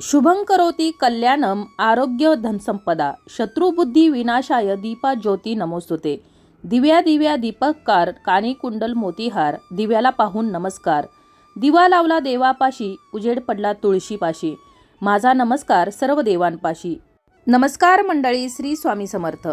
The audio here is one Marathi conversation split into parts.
शुभं करोती कल्याणम आरोग्य धनसंपदा शत्रुबुद्धी विनाशाय दीपा ज्योती नमोस्तुते। दिव्या दिव्या दीपककार कानी कुंडल मोतीहार। दिव्याला पाहून नमस्कार। दिवा लावला देवापाशी उजेड पडला तुळशीपाशी। माझा नमस्कार सर्व देवांपाशी। नमस्कार मंडळी श्री स्वामी समर्थ।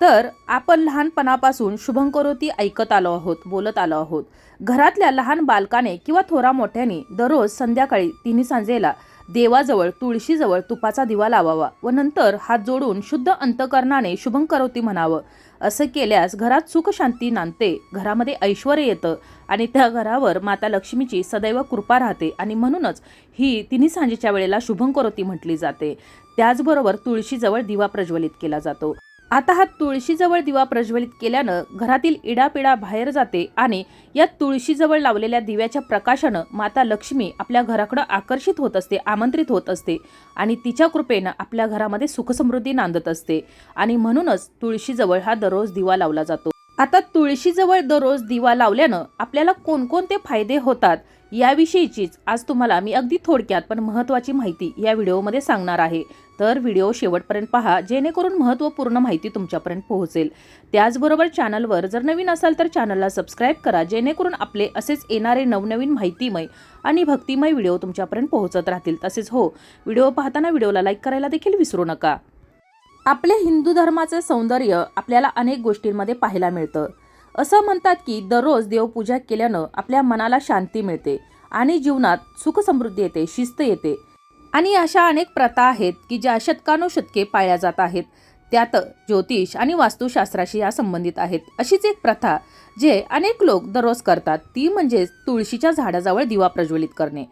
तर आपण लहानपणापासून शुभंकरोती ऐकत आलो आहोत बोलत आलो आहोत। घरातल्या लहान बालकाने किंवा थोरा मोठ्याने दररोज संध्याकाळी तिन्ही सांजेला देवाजवळ तुळशीजवळ तुपाचा दिवा लावावा व नंतर हात जोडून शुद्ध अंतकरणाने शुभंकरोती म्हणावं. असं केल्यास घरात सुख शांती नांदते घरामध्ये ऐश्वर येतं आणि त्या घरावर माता लक्ष्मीची सदैव कृपा राहते आणि म्हणूनच ही तिन्ही सांजेच्या वेळेला शुभंकरोती म्हटली जाते. त्याचबरोबर तुळशीजवळ दिवा प्रज्वलित केला जातो. आता हा तुळशीजवळ दिवा प्रज्वलित केल्यानं घरातील इडापिडा बाहेर जाते आणि या तुळशीजवळ लावलेल्या दिव्याच्या प्रकाशानं माता लक्ष्मी आपल्या घराकडं आकर्षित होत असते आमंत्रित होत असते आणि तिच्या कृपेनं आपल्या घरामध्ये सुखसमृद्धी नांदत असते. आणि म्हणूनच तुळशीजवळ हा दररोज दिवा लावला जातो. आता तुळशीजवळ दररोज दिवा लावल्यानं आपल्याला कोणकोणते फायदे होतात याविषयीचीच आज तुम्हाला मी अगदी थोडक्यात पण महत्त्वाची माहिती या व्हिडिओमध्ये सांगणार आहे. तर व्हिडिओ शेवटपर्यंत पहा जेणेकरून महत्त्वपूर्ण माहिती तुमच्यापर्यंत पोहोचेल. त्याचबरोबर चॅनलवर जर नवीन असाल तर चॅनलला सबस्क्राईब करा जेणेकरून आपले असेच येणारे नवनवीन माहितीमय आणि भक्तिमय व्हिडिओ तुमच्यापर्यंत पोहोचत राहतील. तसेच हो व्हिडिओ पाहताना व्हिडिओला लाईक करायला देखील विसरू नका. आपल्या हिंदू धर्माचं सौंदर्य आपल्याला अनेक गोष्टींमध्ये पाहायला मिळतं. असं म्हणतात की दररोज देवपूजा केल्यानं आपल्या मनाला शांती मिळते आणि जीवनात सुख समृद्धी येते शिस्त येते. आणि अशा अनेक प्रथा आहेत की ज्या शतकानुशतके पाळल्या जात आहेत. त्यात ज्योतिष आणि वास्तुशास्त्राशी या संबंधित आहेत. अशीच एक प्रथा जे अनेक लोक दररोज करतात ती म्हणजे तुळशीच्या झाडाजवळ दिवा प्रज्वलित करणे.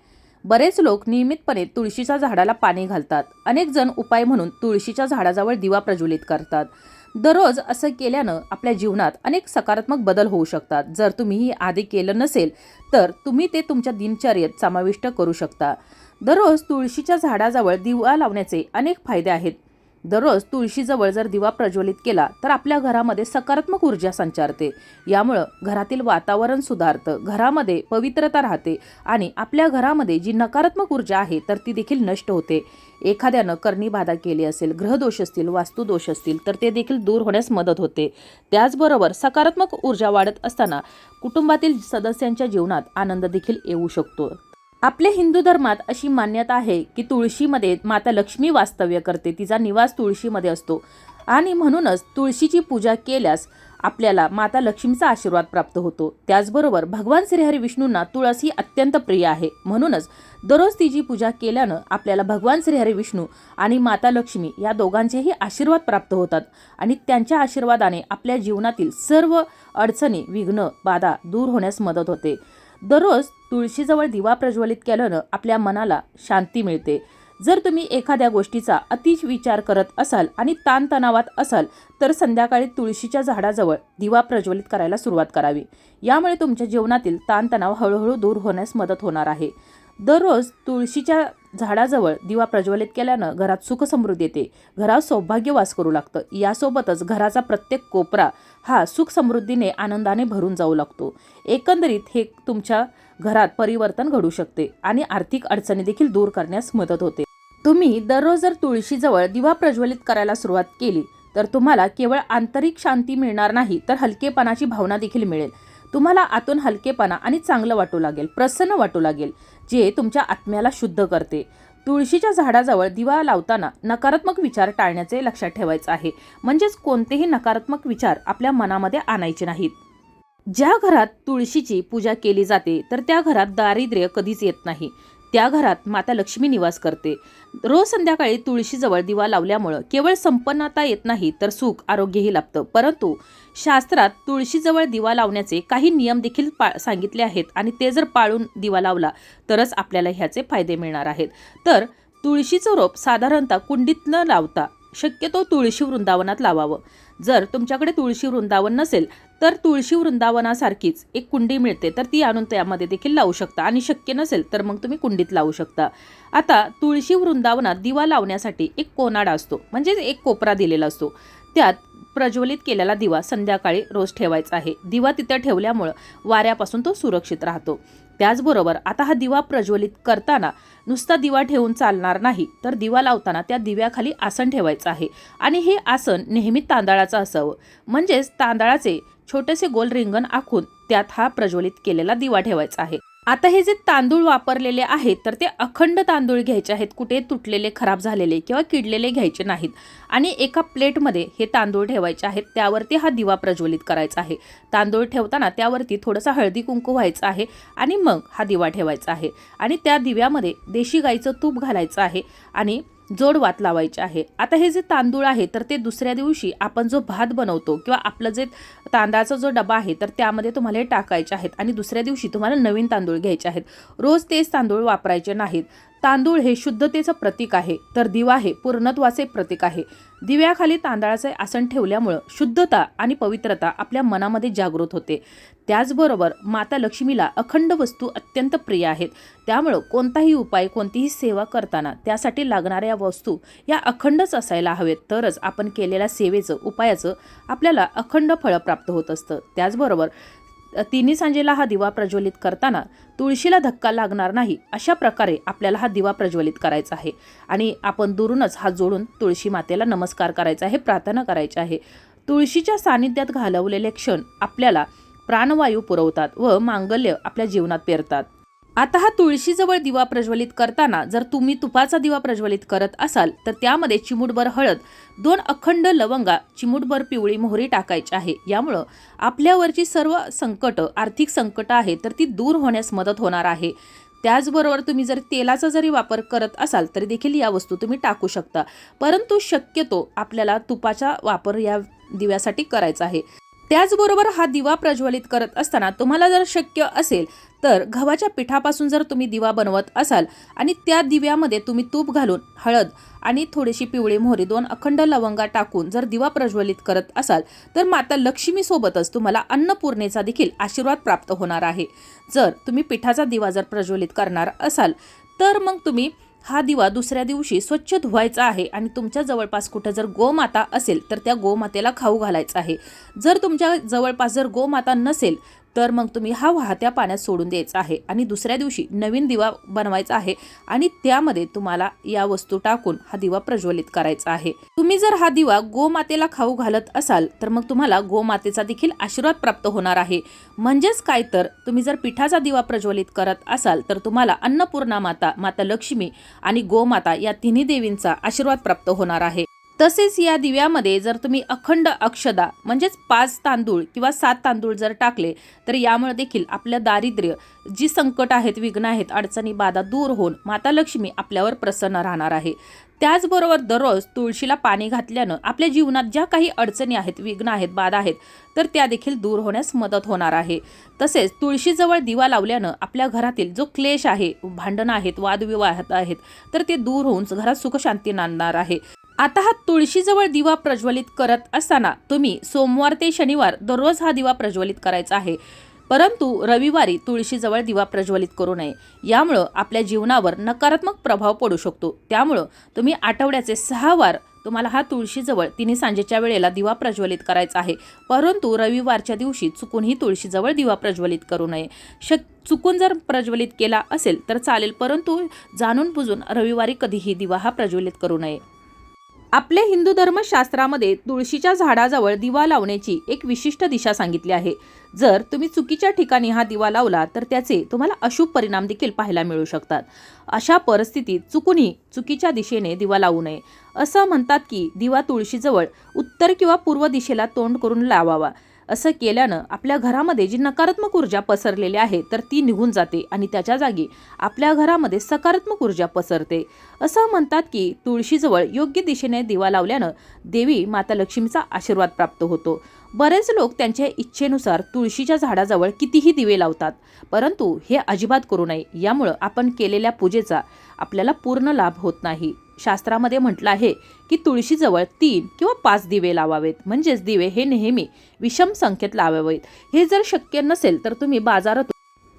बरेच लोक नियमितपणे तुळशीच्या झाडाला पाणी घालतात. अनेक जण उपाय म्हणून तुळशीच्या झाडाजवळ दिवा प्रज्वलित करतात. दररोज असं केल्यानं आपल्या जीवनात अनेक सकारात्मक बदल होऊ शकतात. जर तुम्ही हे आधी केलं नसेल तर तुम्ही ते तुमच्या दिनचर्येत समाविष्ट करू शकता. दररोज तुळशीच्या झाडाजवळ दिवा लावण्याचे अनेक फायदे आहेत. दररोज तुळशीजवळ जर दिवा प्रज्वलित केला तर आपल्या घरामध्ये सकारात्मक ऊर्जा संचारते. यामुळं घरातील वातावरण सुधारतं घरामध्ये पवित्रता राहते आणि आपल्या घरामध्ये जी नकारात्मक ऊर्जा आहे तर ती देखील नष्ट होते. एखाद्यानं करणी बाधा केली असेल ग्रहदोष असतील वास्तुदोष असतील तर ते देखील दूर होण्यास मदत होते. त्याचबरोबर सकारात्मक ऊर्जा वाढत असताना कुटुंबातील सदस्यांच्या जीवनात आनंद देखील येऊ शकतो. आपल्या हिंदू धर्मात अशी मान्यता आहे की तुळशीमध्ये माता लक्ष्मी वास्तव्य करते तिचा निवास तुळशीमध्ये असतो. आणि म्हणूनच तुळशीची पूजा केल्यास आपल्याला माता लक्ष्मीचा आशीर्वाद प्राप्त होतो. त्याचबरोबर भगवान श्रीहरी विष्णूंना तुळस ही अत्यंत प्रिय आहे. म्हणूनच दररोज तिची पूजा केल्यानं आपल्याला भगवान श्रीहरी विष्णू आणि माता लक्ष्मी या दोघांचेही आशीर्वाद प्राप्त होतात आणि त्यांच्या आशीर्वादाने आपल्या जीवनातील सर्व अडचणी विघ्न बाधा दूर होण्यास मदत होते. दररोज तुळशीजवळ दिवा प्रज्वलित केल्यानं आपल्या मनाला शांती मिळते. जर तुम्ही एखाद्या गोष्टीचा अतिश विचार करत असाल आणि ताणतणावात असाल तर संध्याकाळी तुळशीच्या झाडाजवळ दिवा प्रज्वलित करायला सुरुवात करावी. यामुळे तुमच्या जीवनातील ताणतणाव हळूहळू दूर होण्यास मदत होणार आहे. दररोज तुळशीच्या झाडाजवळ दिवा प्रज्वलित केल्यानं घरात सुखसमृद्धी येते. घरात सौभाग्य वास करू लागतं. यासोबतच घराचा प्रत्येक कोपरा हा सुख समृद्धीने आनंदाने भरून जाऊ लागतो. एकंदरीत हे तुमच्या घरात परिवर्तन घडू शकते आणि आर्थिक अडचणी देखील दूर करण्यास मदत होते. तुम्ही दररोज जर तुळशीजवळ दिवा प्रज्वलित करायला सुरुवात केली तर तुम्हाला केवळ आंतरिक शांती मिळणार नाही तर हलकेपणाची भावना देखील मिळेल. तुम्हाला आतून हलकेपणा आणि चांगलं वाटू लागेल प्रसन्न वाटू लागेल जे तुमच्या आत्म्याला शुद्ध करते. तुळशीच्या झाडाजवळ दिवा लावताना नकारात्मक विचार टाळण्याचे लक्षात ठेवायचं आहे. म्हणजेच कोणतेही नकारात्मक विचार आपल्या मनामध्ये आणायचे नाहीत. ज्या घरात तुळशीची पूजा केली जाते तर त्या घरात दारिद्र्य कधीच येत नाही. त्या घरात माता लक्ष्मी निवास करते. रोज संध्याकाळी तुळशीजवळ दिवा लावल्यामुळं केवळ संपन्नता येत नाही तर सुख आरोग्यही लाभतं. परंतु शास्त्रात तुळशीजवळ दिवा लावण्याचे काही नियम देखील पा सांगितले आहेत आणि ते जर पाळून दिवा लावला तरच आपल्याला ह्याचे फायदे मिळणार आहेत. तर तुळशीचं रोप साधारणतः कुंडीत न लावता शक्यतो तुळशी वृंदावनात लावावं. जर तुमच्याकडे तुळशी वृंदावन नसेल तर तुळशी वृंदावनासारखीच एक कुंडी मिळते तर ती आणून त्यामध्ये देखील लावू शकता. आणि शक्य नसेल तर मग तुम्ही कुंडीत लावू शकता. आता तुळशी वृंदावनात दिवा लावण्यासाठी एक कोनाडा असतो म्हणजेच एक कोपरा दिलेला असतो. त्यात प्रज्वलित केलेला दिवा संध्याकाळी रोज ठेवायचा आहे. दिवा तिथे ठेवल्यामुळं वाऱ्यापासून तो सुरक्षित राहतो. त्याचबरोबर आता हा दिवा प्रज्वलित करताना नुसता दिवा ठेवून चालणार नाही तर दिवा लावताना त्या दिव्याखाली आसन ठेवायचं आहे. आणि हे आसन नेहमी तांदळाचं असावं. म्हणजेच तांदळाचे छोटेसे गोल रिंगण आखून त्यात हा प्रज्वलित केलेला दिवा ठेवायचा आहे. आता हे जे तांदूळ वापरलेले आहेत तर ते अखंड तांदूळ घ्यायचे आहेत कुठे तुटलेले खराब झालेले किंवा किडलेले घ्यायचे नाहीत. आणि एका प्लेटमध्ये हे तांदूळ ठेवायचे आहेत त्यावरती हा दिवा प्रज्वलित करायचा आहे. तांदूळ ठेवताना त्यावरती थोडंसं हळदी कुंकू व्हायचं आहे आणि मग हा दिवा ठेवायचा आहे. आणि त्या दिव्यामध्ये देशी गाईचं तूप घालायचं आहे आणि जोडवात लावायचे आहे. आता हे जे तांदूळ आहे तर ते दुसऱ्या दिवशी आपण जो भात बनवतो किंवा आपलं जे तांदळाचा जो डबा आहे तर त्यामध्ये तुम्हाला हे टाकायचे आहेत आणि दुसऱ्या दिवशी तुम्हाला नवीन तांदूळ घ्यायचे आहेत. रोज तेच तांदूळ वापरायचे नाहीत. तांदूळ हे शुद्धतेचं प्रतीक आहे तर दिवा हे पूर्णत्वाचे प्रतीक आहे. दिव्याखाली तांदळाचे आसन ठेवल्यामुळं शुद्धता आणि पवित्रता आपल्या मनामध्ये जागृत होते. त्याचबरोबर माता लक्ष्मीला अखंड वस्तू अत्यंत प्रिय आहेत. त्यामुळं कोणताही उपाय कोणतीही सेवा करताना त्यासाठी लागणाऱ्या वस्तू या अखंडच असायला हवेत. तरच आपण केलेल्या सेवेचं उपायाचं आपल्याला अखंड फळ प्राप्त होत असतं. त्याचबरोबर तिन्ही सांजेला हा दिवा प्रज्वलित करताना तुळशीला धक्का लागणार नाही अशा प्रकारे आपल्याला हा दिवा प्रज्वलित करायचा आहे. आणि आपण दुरूनच हात जोडून तुळशी मातेला नमस्कार करायचा आहे प्रार्थना करायची आहे. तुळशीच्या सानिध्यात घालवलेले क्षण आपल्याला प्राणवायू पुरवतात व मांगल्य आपल्या जीवनात पेरतात. आता हा तुळशीजवळ दिवा प्रज्वलित करताना जर तुम्ही तुपाचा दिवा प्रज्वलित करत असाल तर त्यामध्ये चिमूटभर हळद दोन अखंड लवंगा चिमूटभर पिवळी मोहरी टाकायची आहे. यामुळं आपल्यावरची सर्व संकट आर्थिक संकट आहे तर ती दूर होण्यास मदत होणार आहे. त्याचबरोबर तुम्ही जर तेलाचा जरी वापर करत असाल तरी देखील या वस्तू तुम्ही टाकू शकता. परंतु शक्यतो आपल्याला तुपाचा वापर या दिव्यासाठी करायचा आहे. त्याचबरोबर हा दिवा प्रज्वलित करत असताना तुम्हाला जर शक्य असेल तर गव्हाच्या पिठापासून जर तुम्ही दिवा बनवत असाल आणि त्या दिव्यामध्ये तुम्ही तूप घालून हळद आणि थोडीशी पिवळी मोहरी दोन अखंड लवंगा टाकून जर दिवा प्रज्वलित करत असाल तर माता लक्ष्मीसोबतच तुम्हाला अन्नपूर्णेचा देखील आशीर्वाद प्राप्त होणार आहे. जर तुम्ही पिठाचा दिवा जर प्रज्वलित करणार असाल तर मग तुम्ही हा दिवा दुसऱ्या दिवशी स्वच्छ धुवायचा आहे आणि तुमच्या जवळपास कुठं जर गोमाता असेल तर त्या गोमातेला खाऊ घालायचा आहे. जर तुमच्या जवळपास जर गोमाता नसेल तर मग तुम्ही हा वाहत्या पाण्यात सोडून द्यायचा आहे आणि दुसऱ्या दिवशी नवीन दिवा बनवायचा आहे आणि त्यामध्ये तुम्हाला या वस्तू टाकून हा दिवा प्रज्वलित करायचा आहे. तुम्ही जर हा दिवा गोमातेला खाऊ घालत असाल तर मग तुम्हाला गोमातेचा देखील आशीर्वाद प्राप्त होणार आहे. म्हणजेच काय तर तुम्ही जर पिठाचा दिवा प्रज्वलित करत असाल तर तुम्हाला अन्नपूर्णा माता माता लक्ष्मी आणि गोमाता या तिन्ही देवींचा आशीर्वाद प्राप्त होणार आहे. तसेच या दिव्यामध्ये जर तुम्ही अखंड अक्षदा म्हणजेच पाच तांदूळ किंवा सात तांदूळ जर टाकले तर यामुळे देखील आपल्या दारिद्र्य जी संकट आहेत विघ्न आहेत अडचणी बाधा दूर होऊन माता लक्ष्मी आपल्यावर प्रसन्न राहणार आहे. त्याचबरोबर दररोज तुळशीला पाणी घातल्यानं आपल्या जीवनात ज्या काही अडचणी आहेत विघ्न आहेत बाधा आहेत तर त्या देखील दूर होण्यास मदत होणार आहे. तसेच तुळशीजवळ दिवा लावल्यानं आपल्या घरातील जो क्लेश आहे भांडणं आहेत वादविवाद आहेत तर ते दूर होऊन घरात सुखशांती नांदणार आहे. आता हा तुळशीजवळ दिवा प्रज्वलित करत असताना तुम्ही सोमवार ते शनिवार दररोज हा दिवा प्रज्वलित करायचा आहे. परंतु रविवारी तुळशीजवळ दिवा प्रज्वलित करू नये. यामुळं आपल्या जीवनावर नकारात्मक प्रभाव पडू शकतो. त्यामुळं तुम्ही आठवड्याचे सहा वार तुम्हाला हा तुळशीजवळ तिन्ही सांजेच्या वेळेला दिवा प्रज्वलित करायचा आहे. परंतु रविवारच्या दिवशी चुकूनही तुळशीजवळ दिवा प्रज्वलित करू नये. शक चुकून जर प्रज्वलित केला असेल तर चालेल. परंतु जाणून बुजून रविवारी कधीही दिवा हा प्रज्वलित करू नये. आपले हिंदू धर्मशास्त्रामध्ये तुळशीच्या झाडाजवळ दिवा लावण्याची एक विशिष्ट दिशा सांगितली आहे. जर तुम्ही चुकीच्या ठिकाणी हा दिवा लावला तर त्याचे तुम्हाला अशुभ परिणाम देखील पाहायला मिळू शकतात. अशा परिस्थितीत चुकूनही चुकीच्या दिशेने दिवा लावू नये. असं म्हणतात की दिवा तुळशीजवळ उत्तर किंवा पूर्व दिशेला तोंड करून लावावा. असं केल्यानं आपल्या घरामध्ये जी नकारात्मक ऊर्जा पसरलेली आहे तर ती निघून जाते आणि त्याच्या जागी आपल्या घरामध्ये सकारात्मक ऊर्जा पसरते. असं म्हणतात की तुळशीजवळ योग्य दिशेने दिवा लावल्यानं देवी माता लक्ष्मीचा आशीर्वाद प्राप्त होतो. बरेच लोक त्यांच्या इच्छेनुसार तुळशीच्या झाडाजवळ कितीही दिवे लावतात परंतु हे अजिबात करू नये. यामुळं आपण केलेल्या पूजेचा आपल्याला पूर्ण लाभ होत नाही. शास्त्रामध्ये म्हटलं आहे की तुळशीजवळ तीन किंवा पाच दिवे लावावेत. म्हणजेच दिवे हे नेहमी विषम संख्येत लावावेत. हे जर शक्य नसेल तर तुम्ही बाजारातून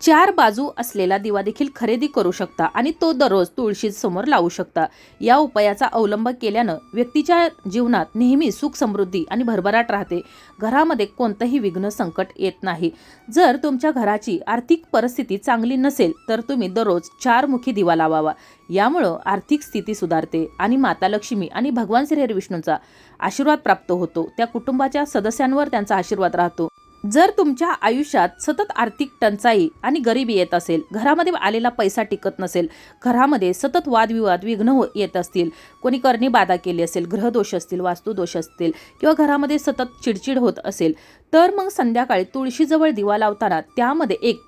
चार बाजू असलेला दिवा देखील खरेदी करू शकता आणि तो दररोज तुळशी समोर लावू शकता. या उपायाचा अवलंब केल्यानं व्यक्तीच्या जीवनात नेहमी सुख समृद्धी आणि भरभराट राहते. घरामध्ये कोणतंही विघ्न संकट येत नाही. जर तुमच्या घराची आर्थिक परिस्थिती चांगली नसेल तर तुम्ही दररोज चार मुखी दिवा लावावा. यामुळं आर्थिक स्थिती सुधारते आणि माता लक्ष्मी आणि भगवान श्री विष्णूंचा आशीर्वाद प्राप्त होतो. त्या कुटुंबाच्या सदस्यांवर त्यांचा आशीर्वाद राहतो. जर तुमच्या आयुष्यात सतत आर्थिक टंचाई आणि गरिबी येत असेल घरामध्ये आलेला पैसा टिकत नसेल घरामध्ये सतत वादविवाद विघ्न हो येत असतील कोणी करणी बाधा केली असेल ग्रहदोष असतील वास्तुदोष असतील किंवा घरामध्ये सतत चिडचिड होत असेल तर मग संध्याकाळी तुळशीजवळ दिवा लावताना त्यामध्ये एक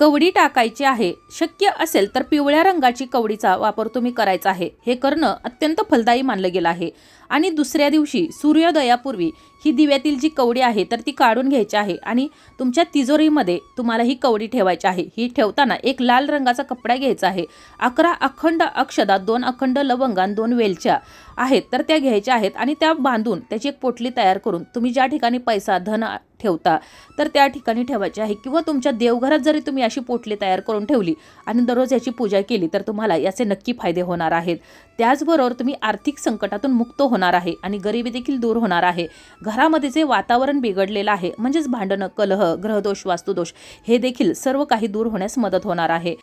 कवडी टाकायची आहे. शक्य असेल तर पिवळ्या रंगाची कवडीचा वापर तुम्ही करायचा आहे. हे करणं अत्यंत फलदायी मानलं गेलं आहे. आणि दुसऱ्या दिवशी सूर्योदयापूर्वी ही दिव्यातील जी कवडी आहे तर ती काढून घ्यायची आहे आणि तुमच्या तिजोरीमध्ये तुम्हाला ही कवडी ठेवायची आहे. ही ठेवताना एक लाल रंगाचा कपडा घ्यायचा आहे. अकरा अखंड अक्षदा दोन अखंड लवंगान दोन वेलच्या आहेत तर त्या घ्यायच्या आहेत आणि त्या बांधून त्याची एक पोटली तयार करून तुम्ही ज्या ठिकाणी पैसा धन ठेवता तर त्या ठिकाणी ठेवायची आहे. किंवा तुमच्या देवघरात जरी तुम्ही अशी पोटली तयार करून ठेवली आणि दररोज याची पूजा केली तर तुम्हाला याचे नक्की फायदे होणार आहेत. त्याचबरोबर तुम्ही आर्थिक संकटातून मुक्त होणार आहे आणि गरिबी देखील दूर होणार आहे. घरामध्ये जे वातावरण बिघडलेलं आहे म्हणजेच भांडणं कलह ग्रहदोष वास्तुदोष हे देखील सर्व काही दूर होण्यास मदत होणार आहे.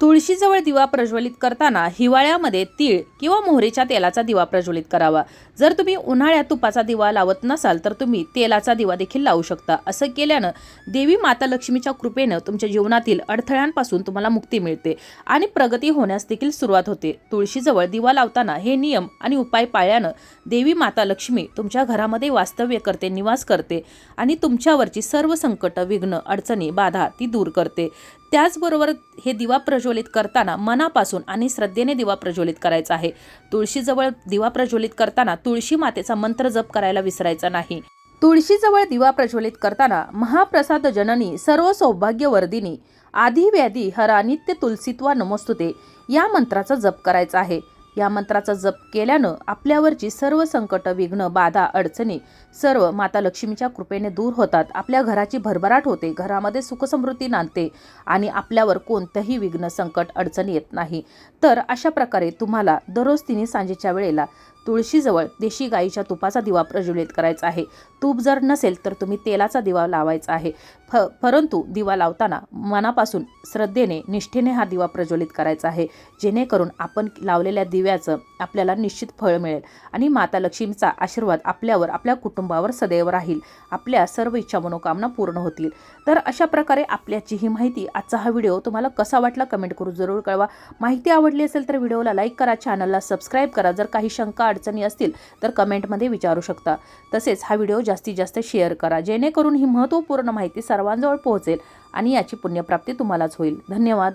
तुळशीजवळ दिवा प्रज्वलित करताना हिवाळ्यामध्ये तीळ किंवा मोहरीच्या तेलाचा दिवा प्रज्वलित करावा. जर तुम्ही उन्हाळ्यात तुपाचा दिवा लावत नसाल तर तुम्ही तेलाचा दिवा देखील लावू शकता. असं केल्यानं देवी माता लक्ष्मीच्या कृपेनं तुमच्या जीवनातील अडथळ्यांपासून तुम्हाला मुक्ती मिळते आणि प्रगती होण्यास देखील सुरुवात होते. तुळशीजवळ दिवा लावताना हे नियम आणि उपाय पाळल्यानं देवी माता लक्ष्मी तुमच्या घरामध्ये वास्तव्य करते निवास करते आणि तुमच्यावरची सर्व संकट विघ्न अडचणी बाधा ती दूर करते. त्याचबरोबर हे दिवा प्रज्वलित करताना मनापासून आणि श्रद्धेने दिवा प्रज्वलित करायचा आहे. तुळशीजवळ दिवा प्रज्वलित करताना तुळशी मातेचा मंत्र जप करायला विसरायचा नाही. तुळशीजवळ दिवा प्रज्वलित करताना महाप्रसाद जननी सर्व सौभाग्यवर्धिनी आधी व्याधी हरा नित्य तुलसीत्वा नमस्तुते या मंत्राचा जप करायचा आहे. या मंत्राचा जप केल्यानं आपल्यावरची सर्व संकट विघ्न बाधा अडचणी सर्व माता लक्ष्मीच्या कृपेने दूर होतात. आपल्या घराची भरभराट होते. घरामध्ये सुखसमृद्धी नांदते आणि आपल्यावर कोणतंही विघ्न संकट अडचणी येत नाही. तर अशा प्रकारे तुम्हाला दररोज तिन्ही सांजेच्या वेळेला तुळशीजवळ देशी गाईच्या तुपाचा दिवा प्रज्वलित करायचा आहे. तूप जर नसेल तर तुम्ही तेलाचा दिवा लावायचा आहे. फ परंतु दिवा लावताना मनापासून श्रद्धेने निष्ठेने हा दिवा प्रज्वलित करायचा आहे. जेणेकरून आपण लावलेल्या दिव्याचं आपल्याला निश्चित फळ मिळेल आणि माता लक्ष्मीचा आशीर्वाद आपल्यावर आपल्या कुटुंबावर सदैव राहील. आपल्या सर्व इच्छा मनोकामना पूर्ण होतील. तर अशा प्रकारे आपल्याची ही माहिती आजचा हा व्हिडिओ तुम्हाला कसा वाटला कमेंट करून जरूर कळवा. माहिती आवडली असेल तर व्हिडिओला लाईक करा चॅनलला सबस्क्राईब करा. जर काही शंका अडचणी असतील तर कमेंटमध्ये विचारू शकता. तसेच हा व्हिडिओ जास्तीत जास्त शेअर करा. जेणेकरून ही महत्त्वपूर्ण माहिती सर्वांजवळ पोहोचेल आणि याची पुण्यप्राप्ती तुम्हालाच होईल. धन्यवाद.